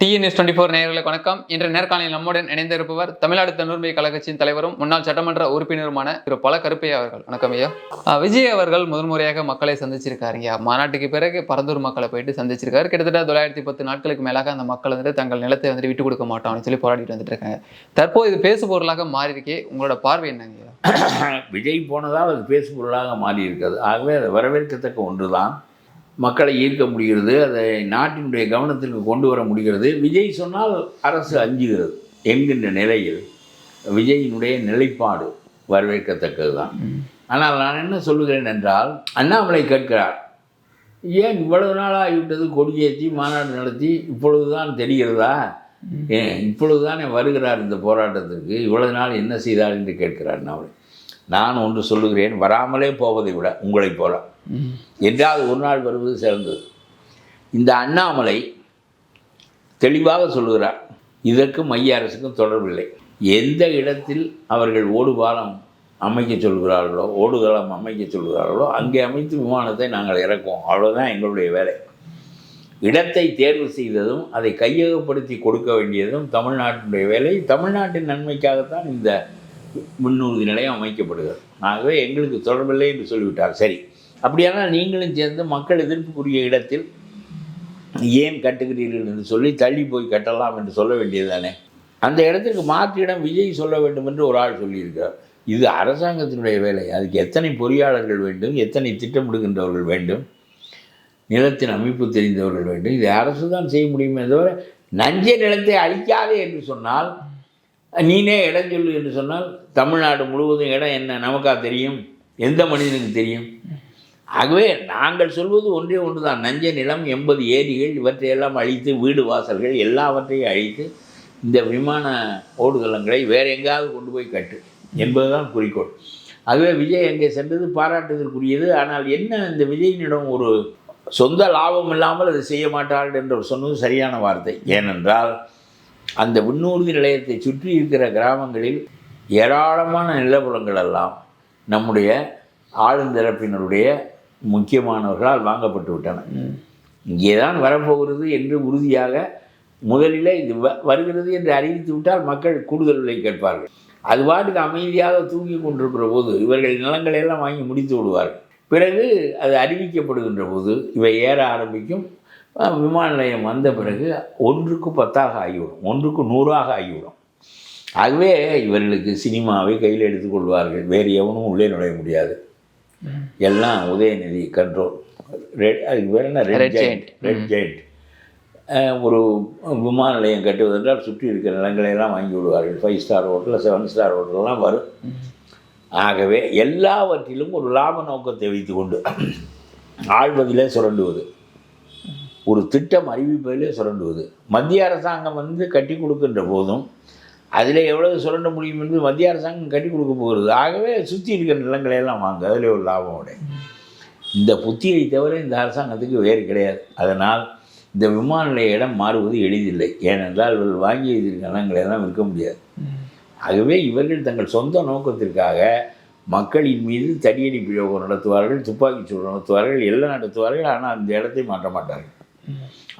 DNS twenty four நேயர்களுக்கு வணக்கம். இன்று நேர்காணலில் நம்முடன் இணைந்திருப்பவர் தமிழ்நாடு தன்னுரிமை கழகத்தின் தலைவரும் முன்னாள் சட்டமன்ற உறுப்பினருமான திரு பல கருப்பையா அவர்கள். வணக்கம் ஐயா. விஜய் அவர்கள் முதன்முறையாக மக்களை சந்திச்சிருக்காருங்க மாநாட்டுக்கு பிறகு பரந்தூர் மக்களை போயிட்டு சந்திச்சிருக்காரு. கிட்டத்தட்ட தொள்ளாயிரத்தி பத்து நாட்களுக்கு மேலாக அந்த மக்கள் வந்துட்டு தங்கள் நிலத்தை வந்துட்டு விட்டு கொடுக்க மாட்டோம்னு சொல்லி போராடிட்டு வந்துட்டு இருக்காங்க. தற்போது இது பேசு பொருளாக மாறி இருக்கே உங்களோட பார்வை என்னங்க ஐயா? விஜய் போனதால் அது பேசு பொருளாக மாறி இருக்கிறது ஆகவே அது வரவேற்கத்தக்க ஒன்றுதான். மக்களை ஈர்க்க முடிகிறது அதை நாட்டினுடைய கவனத்திற்கு கொண்டு வர முடிகிறது. விஜய் சொன்னால் அரசு அஞ்சுகிறது. என்கின்ற நிலையில் விஜயினுடைய நிலைப்பாடு வரவேற்கத்தக்கது தான் ஆனால் நான் என்ன சொல்லுகிறேன் என்றால் அண்ணாமலை கேட்கிறார் ஏன் இவ்வளவு நாள் ஆகிவிட்டது கொடியேற்றி மாநாடு நடத்தி இப்பொழுதுதான் தெரிகிறதா? ஏன் இப்பொழுதுதானே வருகிறார் இந்த போராட்டத்திற்கு? இவ்வளவு நாள் என்ன செய்தார்? என்று கேட்கிறார் அண்ணாமலை. நான் ஒன்று சொல்லுகிறேன் வராமலே போவதை விட உங்களைப் போல. என்றாவது ஒரு நாள் வருவது சிறந்தது. இந்த அண்ணாமலை தெளிவாக சொல்கிறார் இதற்கும் மைய அரசுக்கும் தொடர்பில்லை எந்த இடத்தில் அவர்கள் ஓடுபாலம் அமைக்க சொல்கிறார்களோ ஓடுகளம் அமைக்க சொல்கிறார்களோ அங்கே அமைத்து விமானத்தை நாங்கள் இறக்குவோம். அவ்வளோதான் எங்களுடைய வேலை. இடத்தை தேர்வு செய்ததும் அதை கையகப்படுத்தி கொடுக்க வேண்டியதும் தமிழ்நாட்டினுடைய வேலை. தமிழ்நாட்டின் நன்மைக்காகத்தான் இந்த முன்னூறு நிலையம் அமைக்கப்படுகிறது. ஆகவே எங்களுக்கு தொடர்பில்லை என்று சொல்லிவிட்டார். சரி. அப்படியானால் நீங்களும் சேர்ந்து மக்கள் எதிர்ப்புக்குரிய இடத்தில் ஏன் கட்டுகிறீர்கள் என்று சொல்லி தள்ளி போய் கட்டலாம் என்று சொல்ல வேண்டியதுதானே? அந்த இடத்திற்கு மாற்று இடம் விஜய் சொல்ல வேண்டும் என்று ஒரு ஆள் சொல்லியிருக்கார் இது அரசாங்கத்தினுடைய வேலை. அதுக்கு எத்தனை பொறியாளர்கள் வேண்டும்? எத்தனை திட்டமிடுகின்றவர்கள் வேண்டும்? நிலத்தின் அமைப்பு தெரிந்தவர்கள் வேண்டும். இது அரசு தான் செய்ய முடியுமே தவிர நஞ்சை நிலத்தை அழிக்காதே என்று சொன்னால் நீனே இடம் சொல்லு என்று சொன்னால் தமிழ்நாடு முழுவதும் இடம் என்ன? நமக்கா தெரியும்? எந்த மனிதனுக்கு தெரியும்? ஆகவே நாங்கள் சொல்வது ஒன்றே ஒன்று தான் நஞ்ச நிலம் எண்பது ஏரிகள் இவற்றையெல்லாம் அழித்து வீடு வாசல்கள் எல்லாவற்றையும் அழித்து இந்த விமான ஓடுதளங்களை வேறு எங்காவது கொண்டு போய் கட்டு என்பதுதான் குறிக்கோள். ஆகவே விஜய் அங்கே சென்றது பாராட்டுதற்குரியது ஆனால் என்ன இந்த விஜயனிடம் ஒரு சொந்த லாபம் இல்லாமல் அதை செய்ய மாட்டார்கள் என்று சொன்னது சரியான வார்த்தை. ஏனென்றால் அந்த விண்ணூர்தி நிலையத்தை சுற்றி இருக்கிற கிராமங்களில் ஏராளமான நிலப்புலங்கள் எல்லாம் நம்முடைய ஆளுந்தரப்பினருடைய முக்கியமானவர்களால் வாங்கப்பட்டு விட்டன இங்கே தான் வரப்போகிறது என்று உறுதியாக முதலில் இது வ- வருகிறது என்று அறிவித்து விட்டால் மக்கள் கூடுதல் விலை கேட்பார்கள். அது பாட்டுக்கு அமைதியாக தூங்கி கொண்டிருக்கிற போது இவர்கள் நிலங்களை எல்லாம் வாங்கி முடித்து விடுவார்கள். பிறகு அது அறிவிக்கப்படுகின்ற போது இவை ஏற ஆரம்பிக்கும். விமான நிலையம் வந்த பிறகு ஒன்றுக்கு பத்தாக ஆகிவிடும். ஒன்றுக்கு நூறாக ஆகிவிடும். ஆகவே இவர்களுக்கு சினிமாவை கையில் எடுத்துக்கொள்வார்கள் வேறு எவனும் உள்ளே நுழைய முடியாது. எல்லாம் உதயநிதி கண்ட்ரோல் ரெட் அதுக்கு பேர் என்ன? ரெட். ஜெயிண்ட் ரெட் ஜெயிண்ட் ஒரு விமான நிலையம் கட்டுவதென்றால் சுற்றி இருக்கிற நிலங்களை எல்லாம் வாங்கி விடுவார்கள். Five star hotel seven star ஹோட்டல்லாம் வரும். ஆகவே எல்லாவற்றிலும் ஒரு லாப நோக்கத்தை வைத்துக்கொண்டு ஆழ்வதிலே சுரண்டுவது. ஒரு திட்டம் அறிவிப்பதிலே சுரண்டுவது. மத்திய அரசாங்கம் வந்து கட்டி கொடுக்கின்ற போதும் அதில் எவ்வளவு சுரண்ட முடியும் என்று மத்திய அரசாங்கம் கட்டி கொடுக்க போகிறது. ஆகவே சுற்றி இருக்கிற நிலங்களை எல்லாம் வாங்க அதில் ஒரு லாபம் உடைய இந்த புத்தியை தவிர இந்த அரசாங்கத்துக்கு வேறு கிடையாது. அதனால் இந்த விமான நிலைய இடம் மாறுவது எளிதில்லை. ஏனென்றால் இவர்கள் வாங்கி வைத்திருக்கிற நிலங்களை எல்லாம் விற்க முடியாது. ஆகவே இவர்கள் தங்கள் சொந்த நோக்கத்திற்காக மக்களின் மீது தடியடி பிரயோகம் நடத்துவார்கள் துப்பாக்கி சூடு நடத்துவார்கள் எல்லாம் நடத்துவார்கள் ஆனால் அந்த இடத்தை மாற்ற மாட்டார்கள்.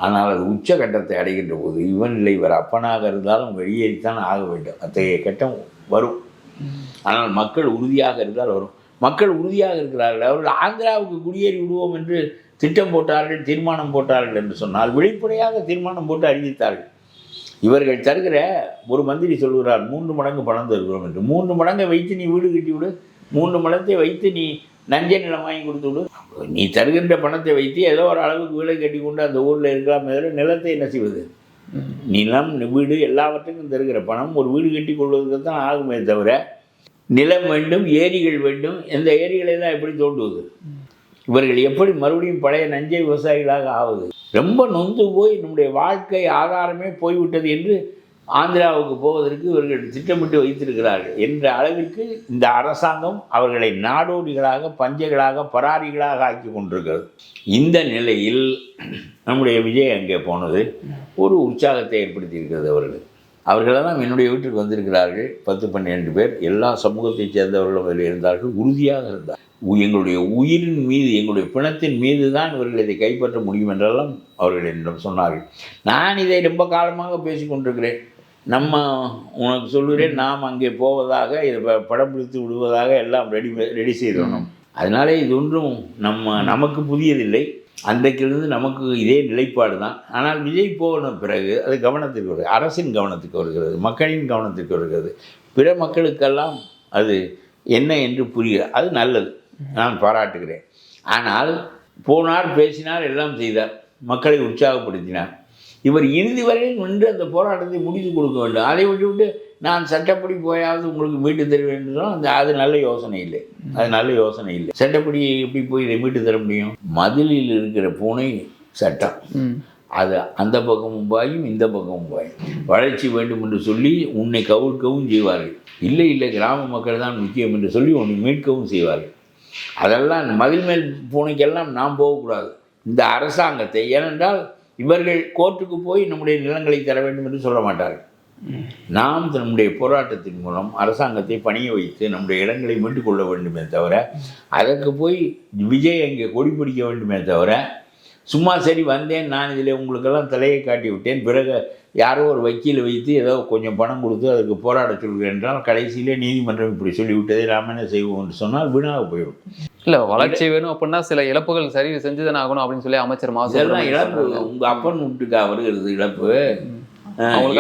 ஆனால் அது உச்சகட்டத்தை அடைகின்ற போது இவன் இல்லை இவர் அப்பனாக இருந்தாலும் வெளியேறித்தான் ஆக வேண்டும். அத்தகைய கட்டம் வரும். ஆனால் மக்கள் உறுதியாக இருந்தால் வரும். மக்கள் உறுதியாக இருக்கிறார்கள். அவர்கள் ஆந்திராவுக்கு குடியேறி விடுவோம் என்று திட்டம் போட்டார்கள் தீர்மானம் போட்டார்கள் என்று சொன்னால் வெளிப்படையாக தீர்மானம் போட்டு அறிவித்தார்கள். இவர்கள் தருகிற ஒரு மந்திரி சொல்கிறார் மூன்று மடங்கு பணம் தருகிறோம் என்று. மூன்று மடங்கை வைத்து நீ வீடு கட்டி விடு மூன்று மடத்தை வைத்து நீ நஞ்சை நிலம் வாங்கி கொடுத்து விடு. நீ தருகின்ற பணத்தை வைத்து ஏதோ ஒரு அளவுக்கு வீடை கட்டி கொண்டு அந்த ஊரில் இருக்கலாம். தவிர நிலத்தை என்ன செய்வது? நிலம் வீடு எல்லாவற்றுக்கும் தருகிற பணம் ஒரு வீடு கட்டி கொள்வதற்கு தான் ஆகுமே தவிர நிலம் வேண்டும் ஏரிகள் வேண்டும் இந்த ஏரிகளெல்லாம் எப்படி தோண்டுவது? இவர்கள் எப்படி மறுபடியும் பழைய நஞ்சை விவசாயிகளாக ஆவது? ரொம்ப நொந்து போய் நம்முடைய வாழ்க்கை ஆதாரமே போய்விட்டது என்று ஆந்திராவுக்கு போவதற்கு இவர்கள் திட்டமிட்டு வைத்திருக்கிறார்கள் என்ற அளவிற்கு இந்த அரசாங்கம் அவர்களை நாடோடிகளாக பஞ்சைகளாக பராரிகளாக ஆக்கி கொண்டிருக்கிறது. இந்த நிலையில் நம்முடைய விஜய் அங்கே போனது ஒரு உற்சாகத்தை ஏற்படுத்தியிருக்கிறது அவர்கள். அவர்களெல்லாம் என்னுடைய வீட்டுக்கு வந்திருக்கிறார்கள். பத்து பன்னிரெண்டு பேர் எல்லா சமூகத்தைச் சேர்ந்தவர்களும் அதில் இருந்தார்கள். உறுதியாக இருந்தார் எங்களுடைய உயிரின் மீது எங்களுடைய பிணத்தின் மீது தான் இவர்கள் இதை கைப்பற்ற முடியும் என்றெல்லாம் அவர்கள் என்னிடம் சொன்னார்கள். நான் இதை ரொம்ப காலமாக பேசிக்கொண்டிருக்கிறேன். நம்ம உனக்கு சொல்கிறேன் நாம் அங்கே போவதாக இதை படம் பிடித்து விடுவதாக எல்லாம் ரெடி ரெடி செய்தோம் அதனால இது ஒன்றும் நம்ம நமக்கு புதியதில்லை. அன்றைக்கிலிருந்து நமக்கு இதே நிலைப்பாடு தான். ஆனால் விஜய் போன பிறகு அது கவனத்திற்கு வருகிறது. அரசின் கவனத்துக்கு வருகிறது. மக்களின் கவனத்துக்கு வருகிறது. பிற மக்களுக்கெல்லாம் அது என்ன என்று புரிகிறது அது நல்லது. நான் பாராட்டுகிறேன். ஆனால் போனார் பேசினார் எல்லாம் செய்தார். மக்களை உற்சாகப்படுத்தினார். இவர் இறுதி வரையில் நின்று அந்த போராட்டத்தை முடித்து கொடுக்க வேண்டும். அதை விட்டுவிட்டு நான் சட்டப்படி போயாவது உங்களுக்கு மீட்டு தருவேன் அந்த அது நல்ல யோசனை இல்லை. அது நல்ல யோசனை இல்லை. சட்டப்படி எப்படி போய் இதை மீட்டு தர முடியும்? மதிலில் இருக்கிற பூனை சட்டம். அது அந்த பக்கமும் பாயும் இந்த பக்கமும் பாயும். வளர்ச்சி வேண்டும் என்று சொல்லி உன்னை கவிழ்க்கவும் செய்வார்கள். இல்லை இல்லை கிராம மக்கள் தான் முக்கியம் என்று சொல்லி உன்னை மீட்கவும் செய்வார்கள். அதெல்லாம் மதில் மேல் பூனைக்கெல்லாம் நாம் போகக்கூடாது. இந்த அரசாங்கத்தை ஏனென்றால் இவர்கள் கோர்ட்டுக்கு போய் நம்முடைய நிலங்களை தர வேண்டும் என்று சொல்ல மாட்டார்கள். நாம் நம்முடைய போராட்டத்தின் மூலம் அரசாங்கத்தை பணிய வைத்து நம்முடைய இடங்களை மீட்டுக் கொள்ள வேண்டுமே தவிர அதற்கு போய் விஜய் அங்கே கொடி பிடிக்க வேண்டுமே தவிர சும்மா சரி வந்தேன் நான் இதில் உங்களுக்கெல்லாம் தலையை காட்டி விட்டேன் பிறகு யாரோ ஒரு வக்கீலை வைத்து ஏதோ கொஞ்சம் பணம் கொடுத்து அதுக்கு போராட சொல்கிறேன் என்றால் கடைசியிலே நீதிமன்றம் இப்படி சொல்லிவிட்டதை நாம் என்ன செய்வோம் என்று சொன்னால் வீணாக போயிடும் இல்ல வளர்ச்சி வேணும் அப்படின்னா சில இழப்புகள் சரி செஞ்சுதானே ஆகணும் அப்படின்னு சொல்லி அமைச்சர் மாசு இழப்பு. உங்கள் அப்பன் வீட்டுக்கா வருகிறது இழப்பு.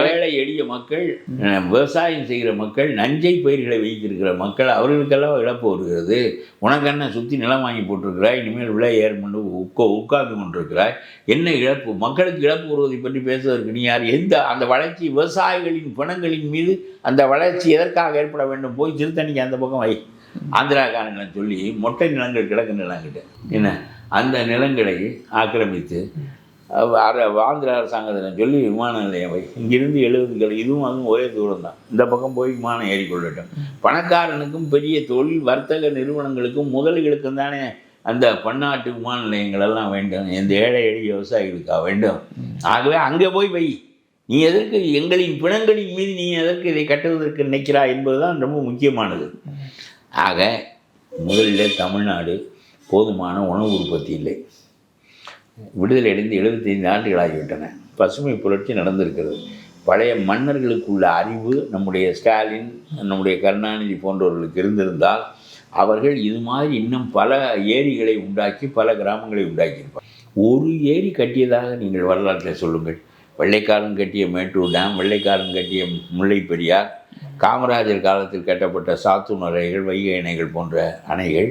ஏழை எளிய மக்கள் விவசாயம் செய்கிற மக்கள் நஞ்சை பயிர்களை வைத்திருக்கிற மக்கள் அவர்களுக்கெல்லாம் இழப்பு வருகிறது. உனக்கு என்ன சுற்றி நிலம் வாங்கி போட்டிருக்கிறாய் இனிமேல் விலை ஏறுமென்று உட்கா உட்கார்ந்து கொண்டிருக்கிறாய். என்ன இழப்பு? மக்களுக்கு இழப்பு வருவதை பற்றி பேசுவதற்கு நீ யார்? எந்த அந்த வளர்ச்சி விவசாயிகளின் பணங்களின் மீது அந்த வளர்ச்சி எதற்காக ஏற்பட வேண்டும்? போய் திருத்தணிக்கு அந்த பக்கம் வை. ஆந்திராக்காரங்களை சொல்லி மொட்டை நிலங்கள் கிடக்கு நிலங்கிட்ட என்ன? அந்த நிலங்களை ஆக்கிரமித்து அர- ஆந்திர அரசாங்கத்தில் சொல்லி விமான நிலையம் வை. இங்கிருந்து எழுபது கிலோ இதுவும் அதுவும் ஒரே தூரம் தான் இந்த பக்கம் போய் விமானம் ஏறிக்கொள்ளட்டும் பணக்காரனுக்கும் பெரிய தொழில் வர்த்தக நிறுவனங்களுக்கும் முதல்களுக்கும் தானே அந்த பன்னாட்டு விமான நிலையங்கள் எல்லாம் வேண்டும். இந்த ஏழை எளிய விவசாயிகளுக்காக வேண்டும்? ஆகவே அங்கே போய் வை. நீ எதற்கு எங்களின் பிணங்களின் மீது நீ எதற்கு இதை கட்டுவதற்கு நினைக்கிறாய் என்பதுதான் ரொம்ப முக்கியமானது. ஆக முதலில் தமிழ்நாடு போதுமான உணவு உற்பத்தி இல்லை. விடுதலை அடைந்து எழுபத்தைந்து ஆண்டுகளாகிவிட்டன பசுமை புரட்சி நடந்திருக்கிறது. பழைய மன்னர்களுக்குள்ள அறிவு நம்முடைய ஸ்டாலின் நம்முடைய கருணாநிதி போன்றவர்களுக்கு இருந்திருந்தால் அவர்கள் இது மாதிரி இன்னும் பல ஏரிகளை உண்டாக்கி பல கிராமங்களை உண்டாக்கியிருப்பார் ஒரு ஏரி கட்டியதாக நீங்கள் வரலாற்றில் சொல்லுங்கள். வெள்ளைக்காரன் கட்டிய மேட்டூர் டேம் வெள்ளைக்காரன் கட்டிய முல்லைப்பெரியார் காமராஜர் காலத்தில் கட்டப்பட்ட சாத்தூன் அறைகள் வைகை அணைகள் போன்ற அணைகள்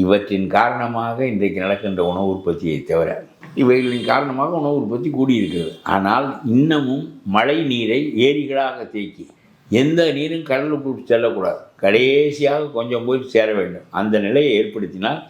இவற்றின் காரணமாக இன்றைக்கு நடக்கின்ற உணவு உற்பத்தியை தவிர இவைகளின் காரணமாக உணவு உற்பத்தி கூடியிருக்கிறது. ஆனால் இன்னமும் மழை நீரை ஏரிகளாக தேக்கி எந்த நீரும் கடலுக்குள் செல்லக்கூடாது. கடைசியாக கொஞ்சம் போய் சேர வேண்டும். அந்த நிலையை ஏற்படுத்தினால்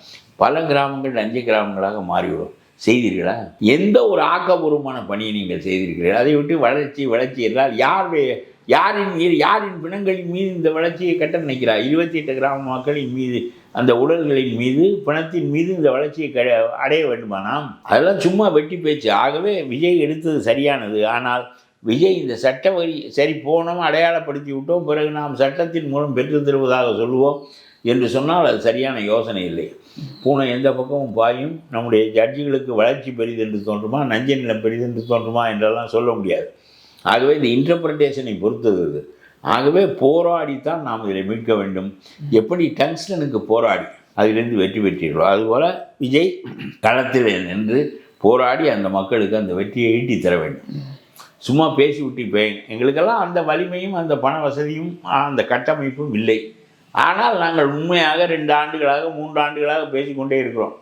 பல கிராமங்கள் அஞ்சு கிராமங்களாக மாறிவிடும். செய்தீர்களா? எந்த ஒரு ஆக்கப்பூர்வமான பணியை நீங்கள் செய்திருக்கிறீர்கள்? அதை விட்டு வளர்ச்சி வளர்ச்சி என்றால் யாருடைய யாரின் யாரின் பிணங்களின் மீது இந்த வளர்ச்சியை கட்ட நினைக்கிறார் இருபத்தி எட்டு கிராம மக்களின் மீது அந்த உடல்களின் மீது பிணத்தின் மீது இந்த வளர்ச்சியை க அடைய வேண்டுமானாம்? அதெல்லாம் சும்மா வெட்டி பேச்சு. ஆகவே விஜய் எடுத்தது சரியானது. ஆனால் விஜய் இந்த சட்ட வரி சரி போனோம் அடையாளப்படுத்தி விட்டோம். பிறகு நாம் சட்டத்தின் மூலம் பெற்று தருவதாக சொல்லுவோம் என்று சொன்னால் அது சரியான யோசனை இல்லை. பூனை எந்த பக்கமும் பாயும். நம்முடைய ஜட்ஜிகளுக்கு வளர்ச்சி பெரிதென்று தோன்றுமா? நஞ்ச நிலம் பெரிதென்று தோன்றுமா? என்றெல்லாம் சொல்ல முடியாது. ஆகவே இந்த இன்டர்பிரிட்டேஷனை பொறுத்தது இது. ஆகவே போராடித்தான் நாம் இதை மீட்க வேண்டும். எப்படி டங்ஸ்டனுக்கு போராடி அதிலிருந்து வெற்றி பெற்றீர்களோ அதுபோல் விஜய் களத்தில் நின்று போராடி அந்த மக்களுக்கு அந்த வெற்றியை ஈட்டி தர வேண்டும். சும்மா பேசிவிட்டு இப்போ எங்களுக்கெல்லாம் அந்த வலிமையும் அந்த பண வசதியும் அந்த கட்டமைப்பும் இல்லை. ஆனால் நாங்கள் உண்மையாக ரெண்டு ஆண்டுகளாக மூன்று ஆண்டுகளாக பேசிக்கொண்டே இருக்கிறோம்.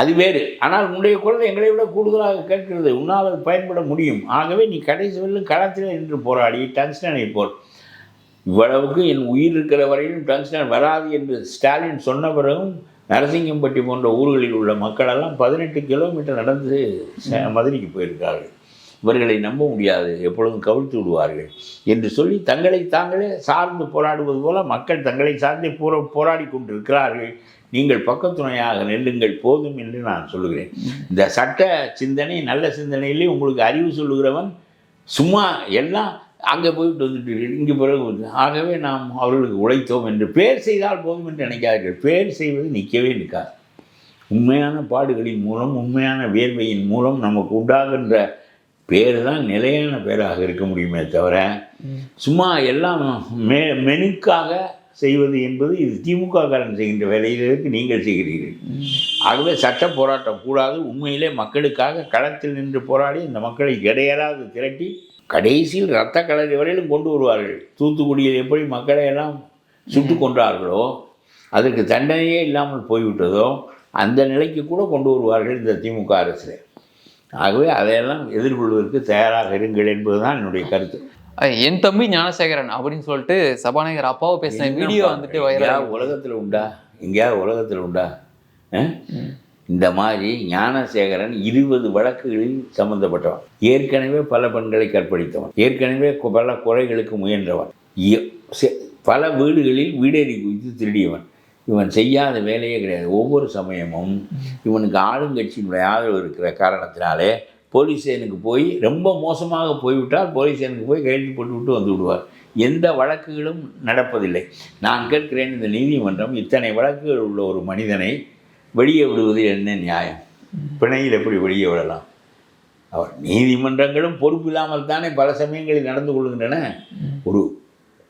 அது வேறு. ஆனால் உன்னுடைய குரல் எங்களை விட கூடுதலாக கேட்கிறது உன்னால் அது பயன்பட முடியும். ஆகவே நீ கடைசி வரையிலும் களத்தில் நின்று போராடி டங்ஸ்டனை போல். இவ்வளவுக்கு என் உயிர் இருக்கிற வரையிலும் டங்ஸ்டன் வராது என்று ஸ்டாலின் சொன்ன பிறகும் நரசிங்கம்பட்டி போன்ற ஊர்களில் உள்ள மக்களெல்லாம் பதினெட்டு கிலோமீட்டர் நடந்து மதுரைக்கு போயிருக்கார்கள். இவர்களை நம்ப முடியாது. எப்பொழுதும் கவிழ்த்து விடுவார்கள் என்று சொல்லி தங்களை தாங்களே சார்ந்து போராடுவது போல மக்கள் தங்களை சார்ந்தே போரா போராடி கொண்டிருக்கிறார்கள் நீங்கள் பக்கத்துணையாக நெல்லுங்கள் போதும் என்று நான் சொல்லுகிறேன். இந்த சட்ட சிந்தனை நல்ல சிந்தனையிலே உங்களுக்கு அறிவு சொல்லுகிறவன் சும்மா எல்லாம் அங்கே போயிட்டு வந்துட்டு இங்கே பிறகு ஆகவே நாம் அவர்களுக்கு உழைத்தோம் என்று பேர் செய்தால் போதும் என்று நினைக்காதீர்கள். பேர் செய்வது நிற்கவே நிற்காது. உண்மையான பாடுகளின் மூலம் உண்மையான வேர்வையின் மூலம் நமக்கு உண்டாகின்ற பேர் தான் நிலையான பேராக இருக்க முடியுமே தவிர சும்மா எல்லாம் மெ மெனுக்காக செய்வது என்பது இது திமுக காரன் செய்கின்ற வேலைகளுக்கு நீங்கள் செய்கிறீர்கள். ஆகவே சட்ட போராட்டம் கூடாது. உண்மையிலே மக்களுக்காக களத்தில் நின்று போராடி இந்த மக்களை இடையறாது திரட்டி கடைசியில் இரத்த கலரி வரையிலும் கொண்டு வருவார்கள். தூத்துக்குடியில் எப்படி மக்களை எல்லாம் சுட்டு கொன்றார்களோ அதற்கு தண்டனையே இல்லாமல் போய்விட்டதோ அந்த நிலைக்கு கூட கொண்டு வருவார்கள் இந்த திமுக அரசு. ஆகவே அதையெல்லாம் எதிர்கொள்வதற்கு தயாராக இருங்கள் என்பதுதான் என்னுடைய கருத்து. என் தம்பி ஞானசேகரன் அப்படின்னு சொல்லிட்டு சபாநாயகர் அப்பாவை பேசின வீடியோ வந்துட்டு வைரல் உலகத்தில் உண்டா? எங்கேயாவது உலகத்தில் உண்டா? இந்த மாதிரி ஞானசேகரன் இருபது வழக்குகளில் சம்பந்தப்பட்டவன். ஏற்கனவே பல பெண்களை கற்பழித்தவன். ஏற்கனவே பல கொலைகளுக்கு முயன்றவன். பல வீடுகளில் வீடேறி குதித்து திருடியவன். இவன் செய்யாத வேலையே கிடையாது. ஒவ்வொரு சமயமும் இவனுக்கு ஆளுங்கட்சியினுடைய ஆதரவு இருக்கிற காரணத்தினாலே போலீஸ் ஸ்டேஷனுக்கு போய் ரொம்ப மோசமாக போய்விட்டால் போலீஸ் ஸ்டேஷனுக்கு போய் கையெழுத்து போட்டு விட்டு வந்து விடுவார். எந்த வழக்குகளும் நடப்பதில்லை. நான் கேட்கிறேன் இந்த நீதிமன்றம் இத்தனை வழக்குகள் உள்ள ஒரு மனிதனை வெளியே விடுவது என்ன நியாயம்? பிணையில் எப்படி வெளியே விடலாம்? அவர் நீதிமன்றங்களும் பொறுப்பில்லாமல் தானே பல சமயங்களில் நடந்து கொள்கின்றன. ஒரு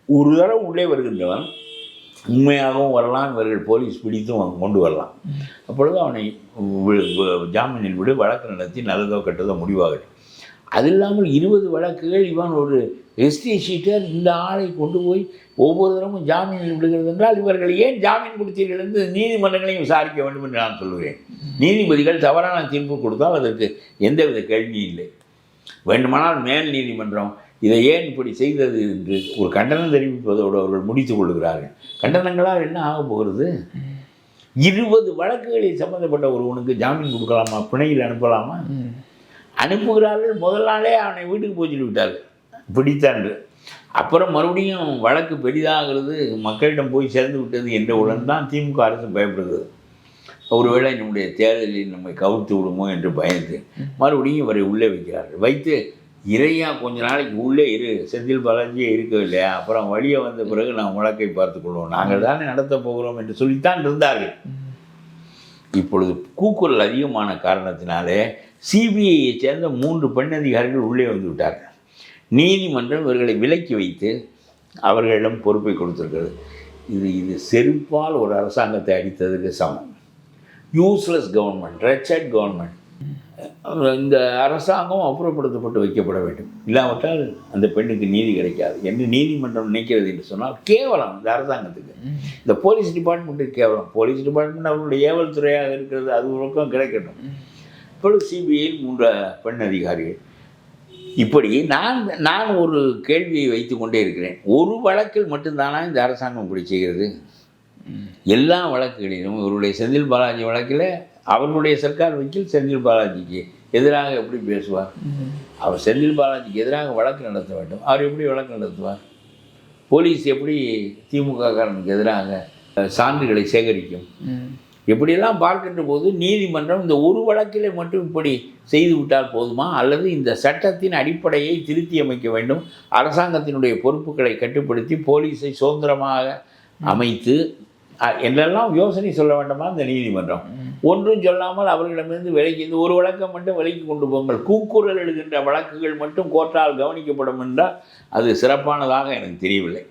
ஒரு தடவை உள்ளே வருகின்றவன் உண்மையாகவும் வரலாம் இவர்கள் போலீஸ் பிடித்தும் அவன் கொண்டு வரலாம். அப்பொழுது அவனை ஜாமீனில் விடு வழக்கு நடத்தி நல்லதோ கெட்டதோ முடிவாகட்டும். அது இல்லாமல் இருபது வழக்குகள் இவன் ஒரு எஸ்டி ஷீட்டர் இந்த ஆளை கொண்டு போய் ஒவ்வொரு தரமும் ஜாமீனில் விடுகிறது என்றால் இவர்கள் ஏன் ஜாமீன் கொடுத்தீர்கள் என்று நீதிமன்றங்களையும் விசாரிக்க வேண்டும் என்று நான் சொல்லுவேன். நீதிபதிகள் தவறான தீர்ப்பு கொடுத்தால் அதற்கு எந்தவித கேள்வியும் இல்லை. வேண்டுமானால் மேல் நீதிமன்றம் இதை ஏன் இப்படி செய்தது என்று ஒரு கண்டனம் தெரிவிப்பதோடு அவர்கள் முடித்துக் கொள்கிறார்கள். கண்டனங்களால் என்ன ஆக போகிறது? இருபது வழக்குகளில் சம்பந்தப்பட்ட ஒருவனுக்கு ஜாமீன் கொடுக்கலாமா? பிணையில் அனுப்பலாமா? அனுப்புகிறார்கள். முதல் நாளே அவனை வீட்டுக்கு போய் சொல்லி விட்டார்கள். பிடித்தான்று அப்புறம் மறுபடியும் வழக்கு பெரிதாகிறது. மக்களிடம் போய் சேர்ந்து விட்டது என்றவுடன் தான் திமுக அரசு பயப்படுகிறது. ஒருவேளை நம்முடைய தேர்தலில் நம்மை கவிழ்த்து விடுமோ என்று பயந்து மறுபடியும் இவரை உள்ளே வைக்கிறார்கள். வைத்து இறையா கொஞ்ச நாளைக்கு உள்ளே இரு. செந்தில் பாலாஜியே இருக்கவில்லையா அப்புறம் வழியை வந்த பிறகு நான் வழக்கை பார்த்துக்கொள்வோம் நாங்கள் தானே நடத்த போகிறோம் என்று சொல்லித்தான் இருந்தார்கள். இப்பொழுது கூக்குரல் அதிகமான காரணத்தினாலே சிபிஐயை சேர்ந்த மூன்று பெண் அதிகாரிகள் உள்ளே வந்து விட்டார்கள். நீதிமன்றம் இவர்களை விலக்கி வைத்து அவர்களிடம் பொறுப்பை கொடுத்துருக்கிறது. இது இது செருப்பால் ஒரு அரசாங்கத்தை அடித்ததுக்கு சமம். யூஸ்லெஸ் கவர்மெண்ட் ரெச்சட் கவர்மெண்ட் இந்த அரசாங்கம் அப்புறப்படுத்தப்பட்டு வைக்கப்பட வேண்டும். இல்லாவிட்டால் அந்த பெண்ணுக்கு நீதி கிடைக்காது. என்று நீதிமன்றம் நினைக்கிறது என்று சொன்னால் கேவலம் இந்த அரசாங்கத்துக்கு. இந்த போலீஸ் டிபார்ட்மெண்ட்டுக்கு கேவலம். போலீஸ் டிபார்ட்மெண்ட் அவர்களுடைய ஏவல் துறையாக இருக்கிறது. அது பக்கம் கிடைக்கட்டும். இப்பொழுது சிபிஐயில் மூன்று பெண் அதிகாரிகள். இப்படி நான் நான் ஒரு கேள்வியை வைத்து கொண்டே இருக்கிறேன். ஒரு வழக்கில் மட்டும்தானா இந்த அரசாங்கம் இப்படி செய்கிறது? எல்லா வழக்குகளிலும் இவருடைய செந்தில் பாலாஜி வழக்கில் அவர்களுடைய சர்க்கார் வக்கீல் செந்தில் பாலாஜிக்கு எதிராக எப்படி பேசுவார்? அவர் செந்தில் பாலாஜிக்கு எதிராக வழக்கு நடத்த வேண்டும். அவர் எப்படி வழக்கு நடத்துவார்? போலீஸ் எப்படி திமுககாரனுக்கு எதிராக சான்றுகளை சேகரிக்கும்? இப்படியெல்லாம் பார்க்கின்ற போது நீதிமன்றம் இந்த ஒரு வழக்கிலே மட்டும் இப்படி செய்து விட்டால் போதுமா? அல்லது இந்த சட்டத்தின் அடிப்படையை திருத்தி அமைக்க வேண்டும்? அரசாங்கத்தினுடைய பொறுப்புகளை கட்டுப்படுத்தி போலீஸை சுதந்திரமாக அமைத்து என்றெல்லாம் யோசனை சொல்ல வேண்டாமா இந்த நீதிமன்றம். ஒன்றும் சொல்லாமல் அவர்களிடமிருந்து விலைக்கு இந்த ஒரு வழக்கம் மட்டும் விலைக்கு கொண்டு போங்கள். கூக்குரல் எழுகின்ற வழக்குகள் மட்டும் கோர்ட்டால் கவனிக்கப்படும் என்றால் அது சிறப்பானதாக எனக்கு தெரியவில்லை.